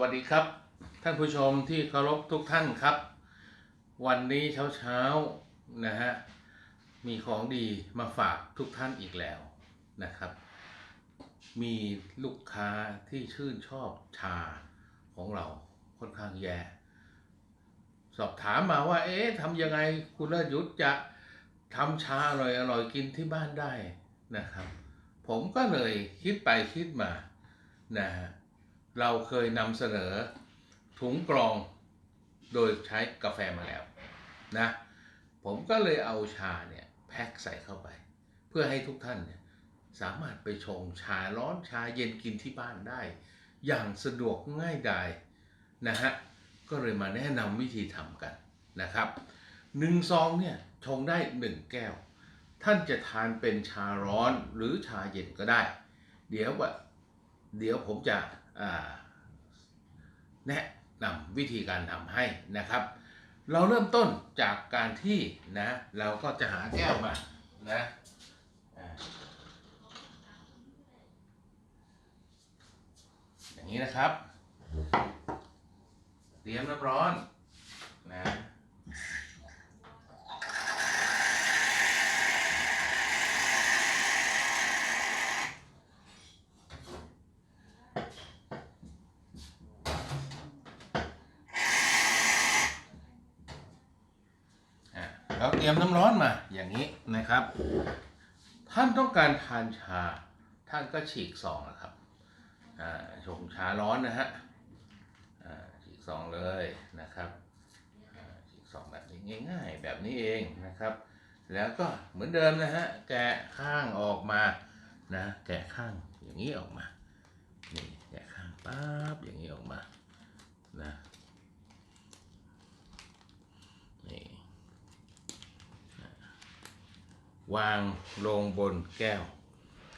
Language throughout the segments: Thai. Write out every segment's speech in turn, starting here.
วัสดีครับ ท่านผู้ชมที่เคารพทุกท่านครับ วันนี้เช้าเช้าๆนะฮะมีของดีมาฝากทุกท่านอีกแล้วนะครับ มีลูกค้าที่ชื่นชอบชาของเราค่อนข้างแย่สอบถามมาว่า เอ๊ะทำยังไงคุณเลิศยุทธจะทำชาอร่อยอร่อยกินที่บ้านได้นะครับ ผมก็เลยคิดไปคิดมานะฮะ เราเคยนำเสนอถุงกรองโดยใช้กาแฟมาแล้วนะผมก็เลยเอาชาเนี่ยแพ็คใส่เข้าไป เพื่อให้ทุกท่านเนี่ยสามารถไปชงชาร้อนชาเย็นกินที่บ้านได้ อย่างสะดวกง่ายดายนะฮะก็เลยมาแนะนำวิธีทำกันนะครับหนึ่งซองเนี่ยชงได้หนึ่งแก้ว ท่านจะทานเป็นชาร้อนหรือชาเย็นก็ได้ เดี๋ยวว่าเดี๋ยวผมจะ แนะนำวิธีการทำให้นะครับ เราเริ่มต้นจากการที่นะ เราก็จะหาแก้วมานะอย่างนี้นะครับ เตรียมน้ำร้อนนะ เตรียมน้ำร้อนมาอย่างนี้นะครับ ท่านต้องการทานชา ท่านก็ฉีกซองนะครับชงชาร้อนนะฮะฉีกซองเลยนะครับฉีกซองแบบนี้ง่าย ๆ แบบนี้เองนะครับ แล้วก็เหมือนเดิมนะฮะแกะข้างออกมานะแกะข้างอย่างนี้ออกมานี่แกะข้างปั๊บอย่างนี้ออกมานะ วางลงบนแก้ว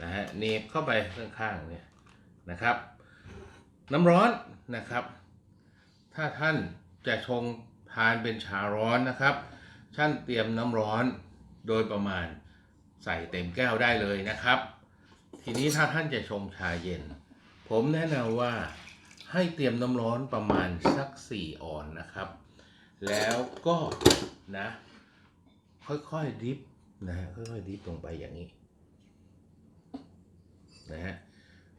นะฮะเนบเข้าไปข้างๆเนี่ยนะครับ น้ำร้อนนะครับ ถ้าท่านจะชงทานเป็นชาร้อนนะครับท่านเตรียมน้ำร้อนโดยประมาณใส่เต็มแก้วได้เลยนะครับ ทีนี้ถ้าท่านจะชงชาเย็น ผมแนะนำว่าให้เตรียมน้ำร้อนประมาณสัก 4 ออนนะครับ แล้วก็นะค่อยๆดิฟ นะฮะค่อยๆดิฟลงไปอย่างนี้นะฮะ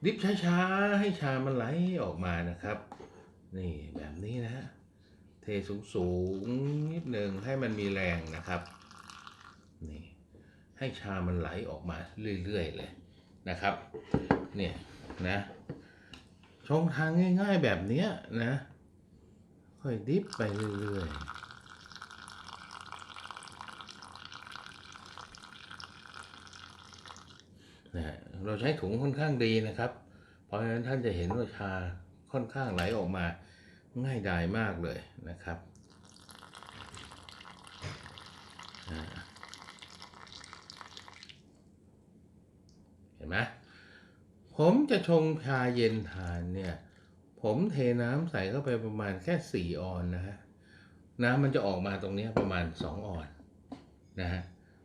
ดิฟช้าๆ ให้ชามันไหลออกมานะครับ นี่แบบนี้นะฮะเทสูงๆนิดหนึ่งให้มันมีแรงนะครับนี่ให้ชามันไหลออกมาเรื่อยๆเลยนะครับ เนี่ยนะช่องทางง่ายๆแบบนี้นะ ค่อยดิฟไปเรื่อยๆนะฮะ เราใช้ถุงค่อนข้างดีนะครับ เพราะฉะนั้นท่านจะเห็นว่าชาค่อนข้างไหลออกมาง่ายดายมากเลยนะครับเห็นไหมผมจะชงชาเย็นทานเนี่ย ผมเทน้ำใส่เข้าไปประมาณแค่สี่ออนนะฮะ น้ำมันจะออกมาตรงนี้ประมาณสองออนนะฮะ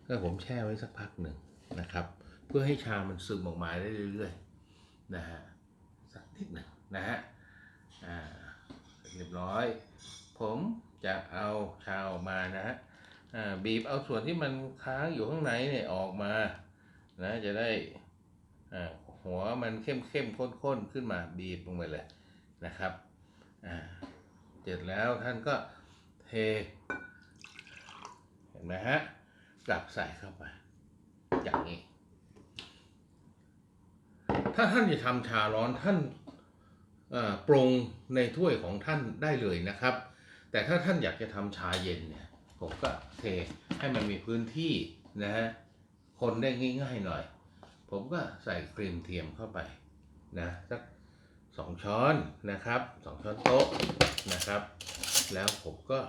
แล้วผมแช่ไว้สักพักหนึ่งนะครับ เพื่อให้ชามันซึมออกมาได้เรื่อยๆนะฮะสักนิดหนึ่งนะฮะอ่าเรียบร้อย ผมจะเอาชาออกมานะฮะบีบเอาส่วนที่มันค้างอยู่ข้างในเนี่ยออกมานะจะได้หัวมันเข้มเข้มข้นข้นๆขึ้นมาบีบลงไปเลยนะครับเสร็จแล้วท่านก็เทเห็นไหมฮะกลับใส่เข้าไปอย่างนี้ ถ้าท่านจะทำชาร้อนท่านปรุงในถ้วยของท่านได้เลยนะครับ แต่ถ้าท่านอยากจะทำชาเย็นเนี่ยผมก็เทให้มันมีพื้นที่นะฮะคนได้ง่ายๆหน่อย ผมก็ใส่ครีมเทียมเข้าไปนะสักสองช้อนนะครับสองช้อนโต๊ะนะครับ แล้วผมก็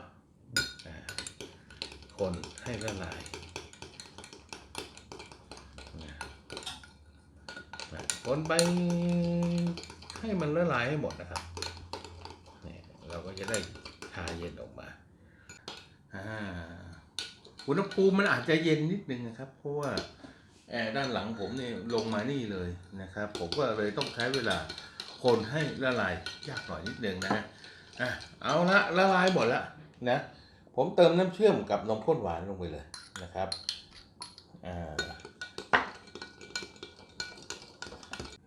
คนให้ละลายนะ นะคนไปให้มันละลายให้หมดนะครับเนี่ยเราก็จะได้ชาเย็นออกมาอ่าอุณหภูมิมันอาจจะเย็นนิดนึงนะครับ เพราะว่าแอร์ด้านหลังผมเนี่ยลงมานี่เลยนะครับ ผมก็เลยต้องใช้เวลาคนให้ละลายยากหน่อยนิดนึงนะฮะอะเอาละละลายหมดละนะ ผมเติมน้ำเชื่อมกับนมข้นหวานลงไปเลยนะครับอ่า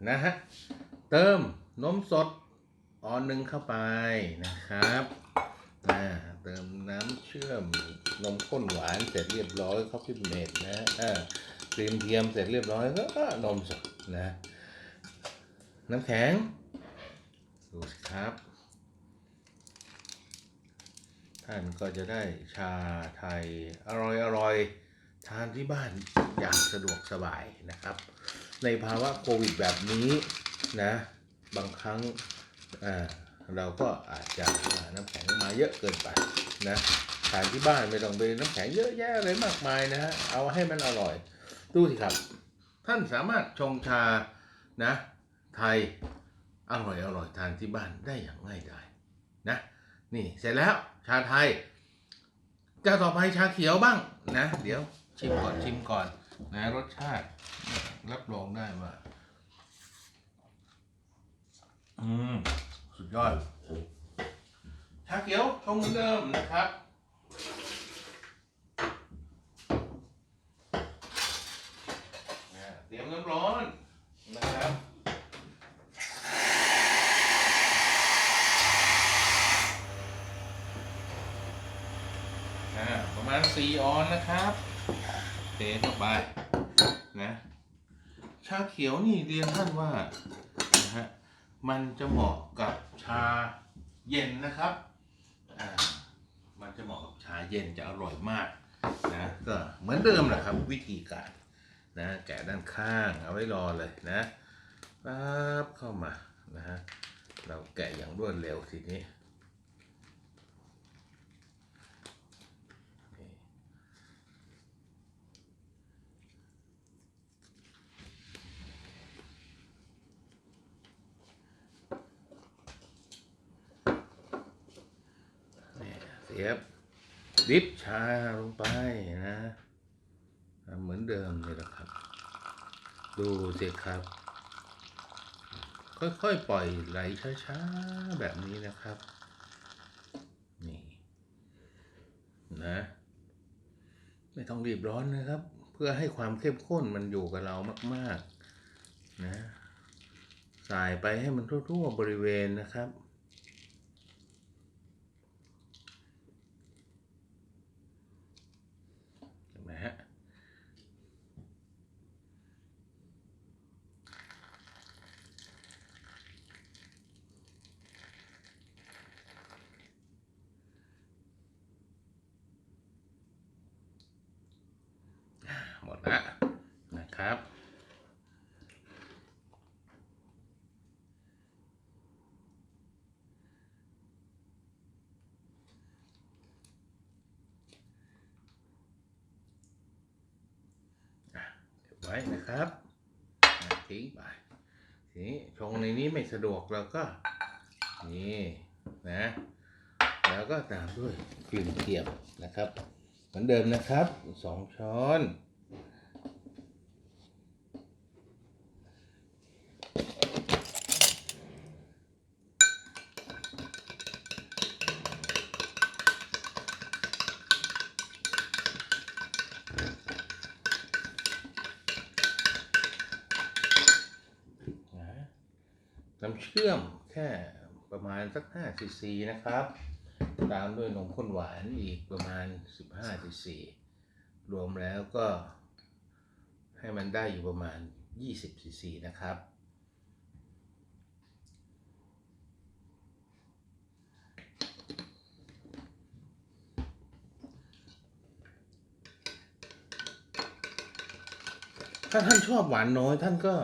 นะฮะ เติมนมสดออนหนึ่งเข้าไปนะครับอ่าเติมน้ำเชื่อมนมข้นหวานเสร็จเรียบร้อยคอฟฟี่เมดนะอ่าครีมเทียมเสร็จเรียบร้อยแล้วก็นมสดนะน้ำแข็งดูสิครับ ท่านก็จะได้ชาไทยอร่อยอร่อยทานที่บ้านอย่างสะดวกสบายนะครับ ในภาวะโควิดแบบนี้นะบางครั้งเราก็อาจจะน้ำแข็งมาเยอะเกินไปนะทานที่บ้านไม่ต้องไปน้ำแข็งเยอะแยะเลยมากมายนะฮะเอาให้มันอร่อยดูสิครับ ท่านสามารถชงชานะไทยอร่อยอร่อยทานที่บ้านได้อย่างง่ายดายนะนี่เสร็จแล้วชาไทยจะต่อไปชาเขียวบ้างนะ เดี๋ยวชิมก่อนชิมก่อน นะรสชาติ รับรองได้ว่า อืม สุดยอดชาเขียวชงเหมือนเดิมนะครับ เตรียมน้ำร้อนนะครับ ประมาณ4ออนนะครับ เทเข้าไปนะ ชาเขียวนี่เรียนท่านว่านะฮะมันจะเหมาะกับชาเย็นนะครับอ่ามันจะเหมาะกับชาเย็นจะอร่อยมากนะก็เหมือนเดิมแหละครับวิธีการนะแกะด้านข้างเอาไว้รอเลยนะปั๊บเข้ามานะฮะเราแกะอย่างรวดเร็วทีนี้ เนี่ยเสียบ ดิฟชาลงไปนะเหมือนเดิมเลยนะครับ ดูสิครับ ค่อยๆปล่อยไหลช้าๆแบบนี้นะครับ นี่ นะ ไม่ต้องรีบร้อนนะครับ เพื่อให้ความเข้มข้นมันอยู่กับเรามาก ๆ นะ สายไปให้มันทั่ว ๆ บริเวณนะครับ เห็นไหมฮะ หมดละนะครับ เก็บไว้นะครับทิ้งไปทีนี้ชงในนี้ไม่สะดวกเราก็นี่นะ แล้วก็ตามด้วยกลิ่นเทียมนะครับ เหมือนเดิมนะครับสองช้อน น้ำเชื่อมแค่ประมาณสัก5ซีซีนะครับ ตามด้วยนมข้นหวานอีกประมาณ 15ซีซีรวมแล้วก็ให้มันได้อยู่ประมาณ 20ซีซีนะครับ ถ้าท่านชอบหวานน้อยท่านก็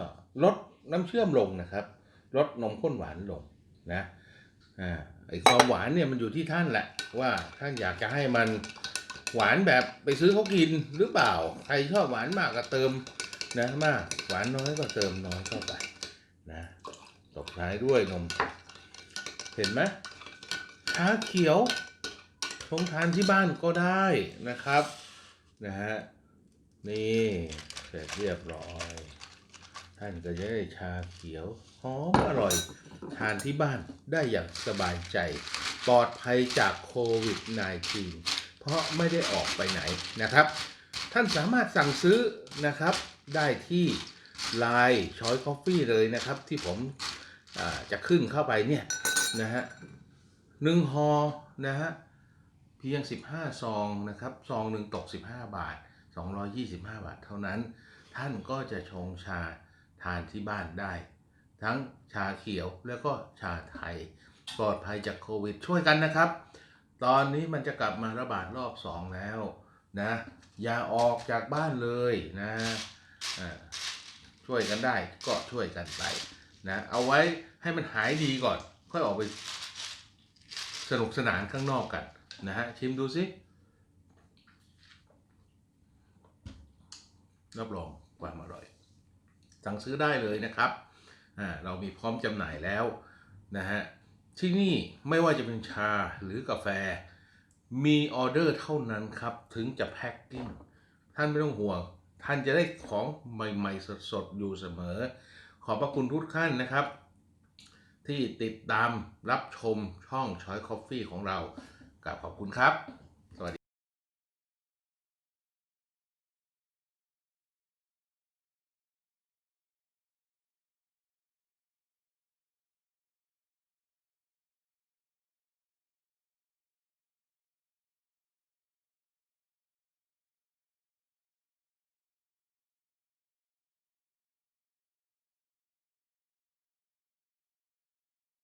ลดน้ำเชื่อมลงนะครับ ลดนมข้นหวานลงนะอ่าไอความหวานเนี่ยมันอยู่ที่ท่านแหละ ว่าท่านอยากจะให้มันหวานแบบไปซื้อเขากินหรือเปล่า ใครชอบหวานมากก็เติมนะมากหวานน้อยก็เติมน้อยเข้าไปนะตบท้ายด้วยนม เห็นไหมชาเขียวชงทานที่บ้านก็ได้นะครับนะฮะนี่เสร็จเรียบร้อย ท่านก็จะได้ชาเขียวหอมอร่อย ทานที่บ้านได้อย่างสบายใจ ปลอดภัยจากโควิด -19 เพราะไม่ได้ออกไปไหนนะครับ ท่านสามารถสั่งซื้อนะครับได้ที่ Line ช้อยคอฟฟี่เลยนะครับ ที่ผมจะขึ้นเข้าไปเนี่ยนะฮะหนึ่งฮอนะฮะเพียง 15 ซองนะครับ ซองหนึ่งตก 15 บาท 225 บาทเท่านั้น ท่านก็จะชงชา ทานที่บ้านได้ ทั้งชาเขียวแล้วก็ชาไทย ปลอดภัยจากโควิดช่วยกันนะครับ ตอนนี้มันจะกลับมาระบาดรอบสองแล้วนะอย่าออกจากบ้านเลยนะช่วยกันได้ก็ช่วยกันไปนะเอาไว้ให้มันหายดีก่อน ค่อยออกไปสนุกสนานข้างนอกกันนะฮะชิมดูสิรับรองความอร่อย สั่งซื้อได้เลยนะครับอ่าเรามีพร้อมจำหน่ายแล้วนะฮะที่นี่ไม่ว่าจะเป็นชาหรือกาแฟ มีออเดอร์เท่านั้นครับ ถึงจะแพ็คกิ้งท่านไม่ต้องห่วง ท่านจะได้ของใหม่ๆสดๆอยู่เสมอ ขอบพระคุณทุกท่านนะครับ ที่ติดตามรับชมช่องชอยคอฟฟี่ของเรากับขอบคุณครับ